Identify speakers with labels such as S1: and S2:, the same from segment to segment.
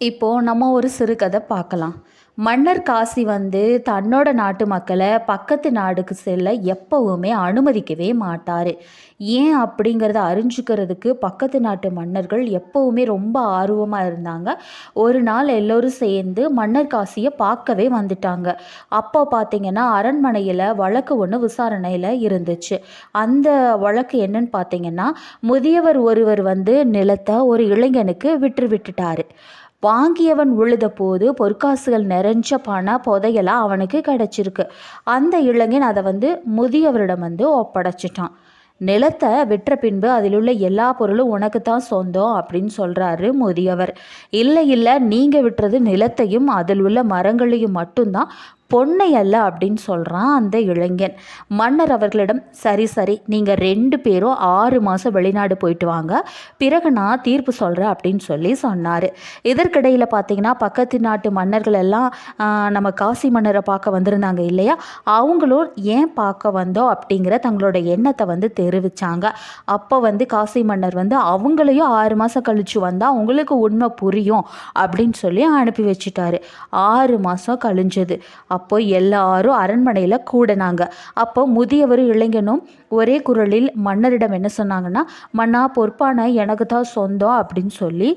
S1: இப்போது நம்ம ஒரு சிறுகதை பார்க்கலாம். மன்னர் காசி வந்து தன்னோட நாட்டு மக்களை பக்கத்து நாடுக்கு செல்ல எப்பவுமே அனுமதிக்கவே மாட்டார். ஏன் அப்படிங்கிறத அறிஞ்சுக்கிறதுக்கு பக்கத்து நாட்டு மன்னர்கள் எப்பவுமே ரொம்ப ஆர்வமாக இருந்தாங்க. ஒரு நாள் எல்லோரும் சேர்ந்து மன்னர் காசியை பார்க்கவே வந்துட்டாங்க. அப்போ பார்த்தீங்கன்னா அரண்மனையில் வழக்கு ஒன்று விசாரணையில் இருந்துச்சு. அந்த வழக்கு என்னன்னு பார்த்தீங்கன்னா முதியவர் ஒருவர் வந்து நிலத்தை ஒரு இளைஞனுக்கு விட்டு விட்டுட்டாரு வாங்கியவன் உழுத போது பொற்காசுகள் நிறைஞ்ச பண புதையலாக அவனுக்கு கிடச்சிருக்கு. அந்த இளைஞன் அதை வந்து முதியவரிடம் வந்து ஒப்படைச்சிட்டான். நிலத்தை விற்ற பின்பு அதில் உள்ள எல்லா பொருளும் உனக்கு தான் சொந்தம் அப்படின்னு சொல்கிறாரு முதியவர். இல்லை இல்லை நீங்கள் விட்டுறது நிலத்தையும் அதில் உள்ள மரங்களையும் மட்டும்தான் பொன்னை அல்ல அப்படின்னு சொல்கிறான் அந்த இளைஞன். மன்னர் அவர்களிடம் சரி சரி நீங்கள் ரெண்டு பேரும் ஆறு மாதம் வெளிநாடு போயிட்டு வாங்க. பிறகு நான் தீர்ப்பு சொல்கிறேன் அப்படின்னு சொல்லி சொன்னார். இதற்கிடையில் பார்த்தீங்கன்னா பக்கத்து நாட்டு மன்னர்கள் எல்லாம் நம்ம காசி மன்னரை பார்க்க வந்திருந்தாங்க இல்லையா? அவங்களும் ஏன் பார்க்க வந்தோம்? அப்படிங்கிற தங்களோட எண்ணத்தை வந்து தெரிவித்தாங்க அப்போ வந்து காசி மன்னர் வந்து அவங்களையும் ஆறு மாதம் கழித்து வந்தால் உங்களுக்கு உண்மை புரியும் அப்படின்னு சொல்லி அனுப்பி வச்சுட்டாரு. ஆறு மாதம் கழிஞ்சது. அப்போ எல்லாரும் அரண்மனையில் கூடினாங்க. அப்போ முதியவரும் இளைஞனும் ஒரே குரலில் மன்னரிடம் என்ன சொன்னாங்கன்னா மன்னா பொறுப்பான எனக்கு தான் சொந்தம் அப்படின்னு சொல்லி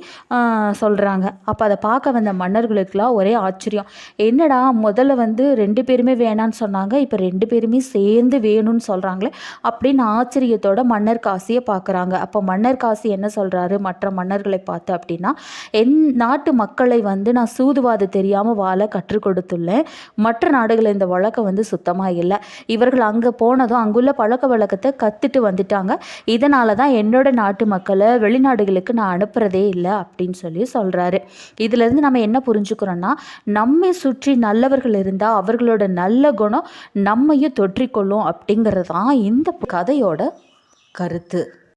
S1: சொல்கிறாங்க அப்போ அதை பார்க்க வந்த மன்னர்களுக்கெல்லாம் ஒரே ஆச்சரியம். என்னடா முதல்ல வந்து ரெண்டு பேருமே வேணான்னு சொன்னாங்க இப்போ ரெண்டு பேருமே சேர்ந்து வேணும்னு சொல்கிறாங்களே அப்படின்னு ஆச்சரியத்தோட மன்னர் காசியை பார்க்குறாங்க. அப்போ மன்னர் காசி என்ன சொல்கிறாரு மற்ற மன்னர்களை பார்த்து அப்படின்னா என் நாட்டு மக்களை வந்து நான் சூதுவாது தெரியாமல் வாழ கற்றுக் கொடுத்துள்ளேன். மற்ற நாடுகளில் இந்த வழக்கம் வந்து சுத்தமாக இல்லை. இவர்கள் அங்கே போனதும் அங்குள்ள பழக்க வழக்கத்தை கற்றுட்டு வந்துட்டாங்க. இதனால தான் என்னோட நாட்டு மக்களை வெளிநாடுகளுக்கு நான் அனுப்புகிறதே இல்லை அப்படின்னு சொல்லி சொல்கிறாரு இதிலேருந்து நம்ம என்ன புரிஞ்சுக்கிறோன்னா நம்மை சுற்றி நல்லவர்கள் இருந்தால் அவர்களோட நல்ல குணம் நம்மையும் தொற்றிக்கொள்ளும் அப்படிங்கிறது தான் இந்த கதையோட கருத்து.